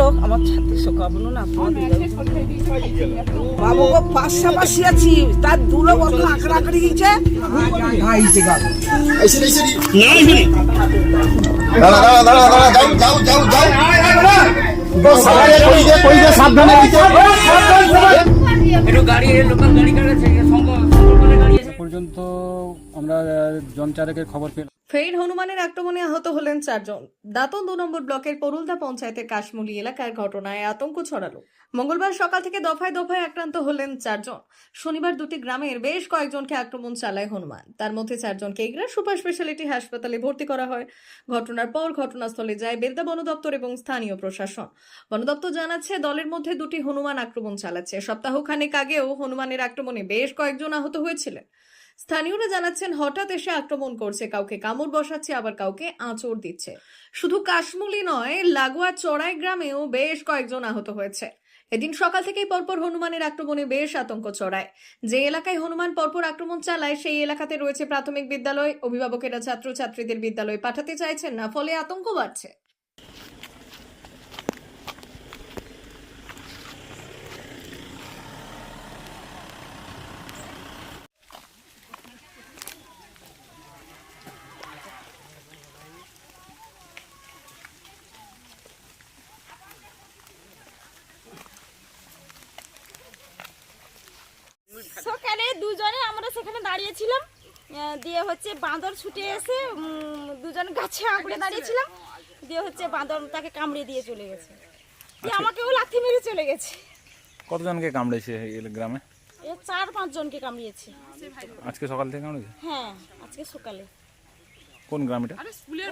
লোক আমার ছাত্রী শোকাবো না বাবু গো, পাশাপাশি আছি, তার দুলো বর্ষ আঁকড়া আঁকড়ি আছে পর্যন্ত আমরা জন চারেকের খবর পেলাম। ফের হনুমানের আক্রমণে আহত হলেন চারজন। দাতন দু নম্বর ব্লকের পরুলদা পঞ্চায়েতের কাশমুলি এলাকার ঘটনায় আতঙ্ক ছড়ালো। মঙ্গলবার সকাল থেকে দফায় দফায় আক্রান্ত হলেন চারজন। শনিবার দুটি গ্রামের বেশ কয়েকজনকে আক্রমণ চালায় হনুমান। তার মধ্যে চারজনকে এগরা সুপার স্পেশালিটি হাসপাতালে ভর্তি করা হয়। ঘটনার পর ঘটনাস্থলে যায় বেলদা বন দপ্তর এবং স্থানীয় প্রশাসন। বন দপ্তর জানাচ্ছে, দলের মধ্যে দুটি হনুমান আক্রমণ চালাচ্ছে। সপ্তাহখানেক আগেও হনুমানের আক্রমণে বেশ কয়েকজন আহত হয়েছিলেন। স্থানীয়রা জানাচ্ছেন, হঠাৎ এসে আক্রমণ করছে কাউকে, কামড় বসাচ্ছে, আবার কাউকে আঁচড় দিচ্ছে। শুধু কাশমুলি নয়, লাগোয়া চড়াই গ্রামেও বেশ কয়েকজন আহত হয়েছে। এদিন সকাল থেকেই পরপর হনুমানের আক্রমণে বেশ আতঙ্ক ছড়ায়। যে এলাকায় হনুমান পরপর আক্রমণ চালায়, সেই এলাকাতে রয়েছে প্রাথমিক বিদ্যালয়। অভিভাবকেরা ছাত্রছাত্রীদের বিদ্যালয়ে পাঠাতে চাইছেন না, ফলে আতঙ্ক বাড়ছে সকালে দুজনে আমরা সেখানে দাঁড়িয়েছিলাম। দিয়ে হচ্ছে বাঁদর ছুটে এসে দুজন গাছে আঁকড়ে দাঁড়িয়েছিলাম। দিয়ে হচ্ছে বাঁদর তাকে কামড়ে দিয়ে চলে গেছে। দিয়ে আমাকেও লাথি মেরে চলে গেছে। কতজনকে কামড়েছে গ্রামে? এ চার পাঁচজনকে কামড়িয়েছে। আজকে সকাল থেকে কামড়েছে? হ্যাঁ আজকে সকালে। কোন গ্রাম এটা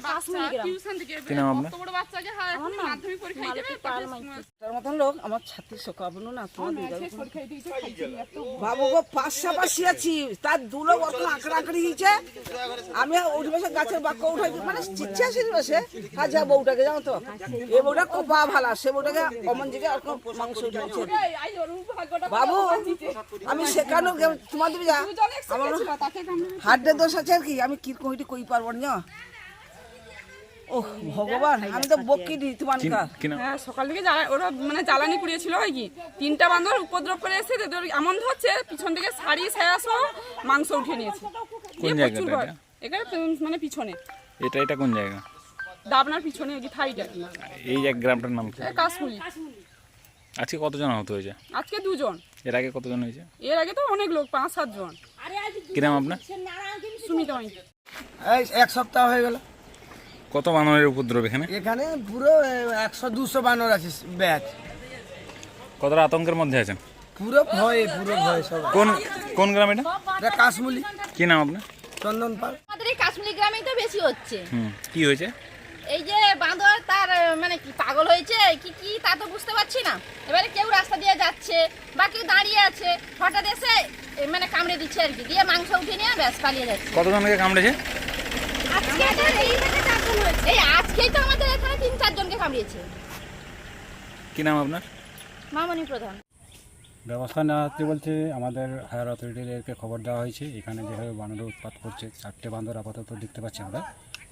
কাশ্মীরি গ্রাম কি নাম আপনার? আমার নাম মালতী পাল মাইতি তার মতন লোক আমার ছাত্রী শোকাবো না বাবু গো পাশাপাশি আছি। তার দুলো বর্ষ আঁকড়া আঁকড়ি গিয়েছে আমি উঠে বসে গাছের বাক্য উঠাই মানে চিচ্ছে আসি বসে আর যা বউটাকে জানো তো? এই বউটা খুব বা ভালো সে বউটাকে অমন দিকে আর কোনো মাংস উঠেছে বাবু আমি সেখানেও গে- তোমার দিবি যা আমার হাড্ডের দোষ আছে আর কি? আমি কি কইটি কই পারব না? ও ভগবান আমি তো বকি তোমার হ্যাঁ সকাল থেকে ওরা মানে জ্বালানি পুড়িয়েছিল হয় কি? তিনটা বান্দর উপদ্রব করে এসে ওদের এমন ধরছে পিছন থেকে শাড়ি ছায়া সহ মাংস উঠে নিয়েছে। দিয়ে জায়গাটা এটা? মানে পিছনে। এটা এটা কোন জায়গা? দাবনার পিছনে থাইটা। এই এক গ্রামটার নাম কি? কাশফুলি আজকে কতজন আহত হয়েছে? আজকে দুজন। এর আগে কতজন হয়েছে? এর আগে তো অনেক লোক পাঁচ সাত জন কি নাম আপনার? সুমিতা এই এক সপ্তাহ হয়ে গেল। কত বানরের উপদ্রব এখানে? এখানে পুরো একশো দুশো বানর আছে ব্যাচ। কতটা আতঙ্কের মধ্যে আছেন? পুরো ভয় পুরো ভয় সব কোন কোন গ্রাম এটা? এটা কাশ্মুলি কি নাম আপনার? চন্দন পাল আমাদের এই কাশ্মীরি গ্রামেই তো বেশি হচ্ছে। হুম কি হয়েছে এই যে বাঁদর তার আহ, মানে কি পাগল হয়েছে? কি কি? তা তো বুঝতে পারছি না। এবারে কেউ রাস্তা দিয়ে যাচ্ছে বা কেউ দাঁড়িয়ে আছে হঠাৎ এসে এ, মানে কামড়ে দিচ্ছে আর কি। দিয়ে মাংস উঠে নিয়ে ব্যাস পালিয়ে যাচ্ছে। কতজনকে কামড়েছে? আজকে এই থেকে চারজন হয়েছে। এই আজকেই তো আমাদের এখানে তিন চারজনকে কামড়িয়েছে। কি নাম আপনার? মামনি প্রধান। ব্যবস্থা নেওয়া হচ্ছে বলছে আমাদের হায়ার অথরিটিদেরকে খবর দেওয়া হয়েছে। এখানে যেভাবে বানর উৎপাত করছে চারটে বান্দর আপাতত দেখতে পাচ্ছি আমরা।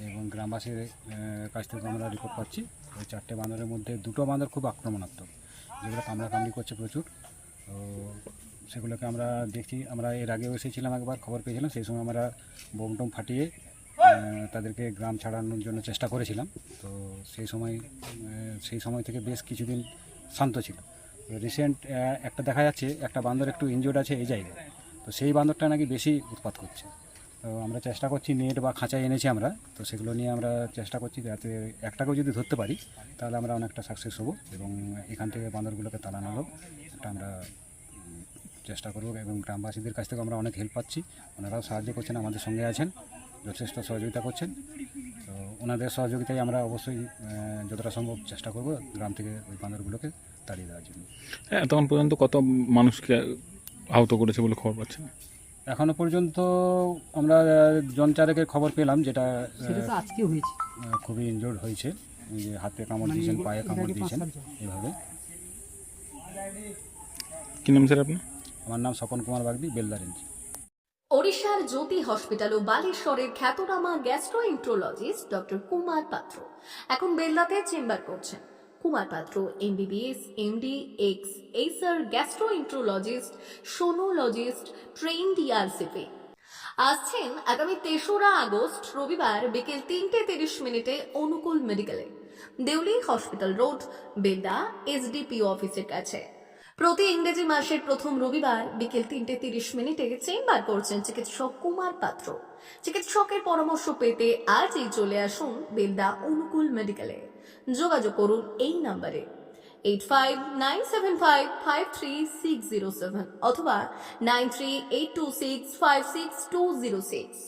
এবং গ্রামবাসীর কাছ থেকে আমরা রিপোর্ট পাচ্ছি। ওই চারটে বান্দরের মধ্যে দুটো বান্দর খুব আক্রমণাত্মক। যেগুলো কামড়াকামড়ি করছে প্রচুর। তো সেগুলোকে আমরা দেখছি। আমরা এর আগেও এসেছিলাম একবার, খবর পেয়েছিলাম। সেই সময় আমরা বোম টোম ফাটিয়ে তাদেরকে গ্রাম ছাড়ানোর জন্য চেষ্টা করেছিলাম। তো সেই সময় সেই সময় থেকে বেশ কিছুদিন শান্ত ছিল। রিসেন্ট একটা দেখা যাচ্ছে, একটা বান্দর একটু ইনজোর্ড আছে এই জায়গায়। তো সেই বান্দরটা নাকি বেশি উৎপাত করছে। তো আমরা চেষ্টা করছি নেট বা খাঁচায় এনেছি আমরা। তো সেগুলো নিয়ে আমরা চেষ্টা করছি যাতে একটাকেও যদি ধরতে পারি, তাহলে আমরা অনেকটা সাকসেস হব এবং এখান থেকে বান্দরগুলোকে তাড়ানোরও একটা আমরা চেষ্টা করব এবং গ্রামবাসীদের কাছ থেকে আমরা অনেক হেল্প পাচ্ছি। ওনারাও সাহায্য করছেন, আমাদের সঙ্গে আছেন, যথেষ্ট সহযোগিতা করছেন। তো ওনাদের সহযোগিতায় আমরা অবশ্যই যতটা সম্ভব চেষ্টা করব গ্রাম থেকে ওই বান্দরগুলোকে তাড়িয়ে দেওয়ার জন্য। হ্যাঁ তখন পর্যন্ত কত মানুষকে আহত করেছে বলে খবর পাচ্ছেন? এখনও পর্যন্ত আমরা জন চারেকের খবর পেলাম যেটা আজকে হয়েছে। খুবই ইনজোর্ড হয়েছে। যে হাতে কামড় দিয়েছেন পায়ে কামড় দিয়েছেন এভাবে। কি নাম স্যার আপনার? আমার নাম স্বপন কুমার বাগদি বেলদার ইঞ্চি ওড়িশার জ্যোতি হসপিটাল ও বালেশ্বরের খ্যাতনামা গ্যাস্ট্রোএন্ট্রোলজিস্ট ডক্টর কুমার পাত্র। এখন বেল্লাতে চেম্বার করছেন। Kumar Patra MBBS MD ex এইসার gastroenterologist sonologist train DRCP আসছেন আগামী তেসরা আগস্ট, রবিবার বিকেল তিনটে তিরিশ মিনিটে অনুকূল মেডিকেলে। Deuli hospital road Beda SDPO অফিসের কাছে। প্রতি ইংরেজি মাসের প্রথম রবিবার বিকেল তিনটে তিরিশ মিনিটে চেম্বার করছেন চিকিৎসক কুমার পাত্র। চিকিৎসকের পরামর্শ পেতে আজই চলে আসুন বেলদা অনুকূল মেডিকেলে। যোগাযোগ করুন এই নাম্বারে। Eight five nine seven five five three six zero seven অথবা nine three eight two six five six two zero six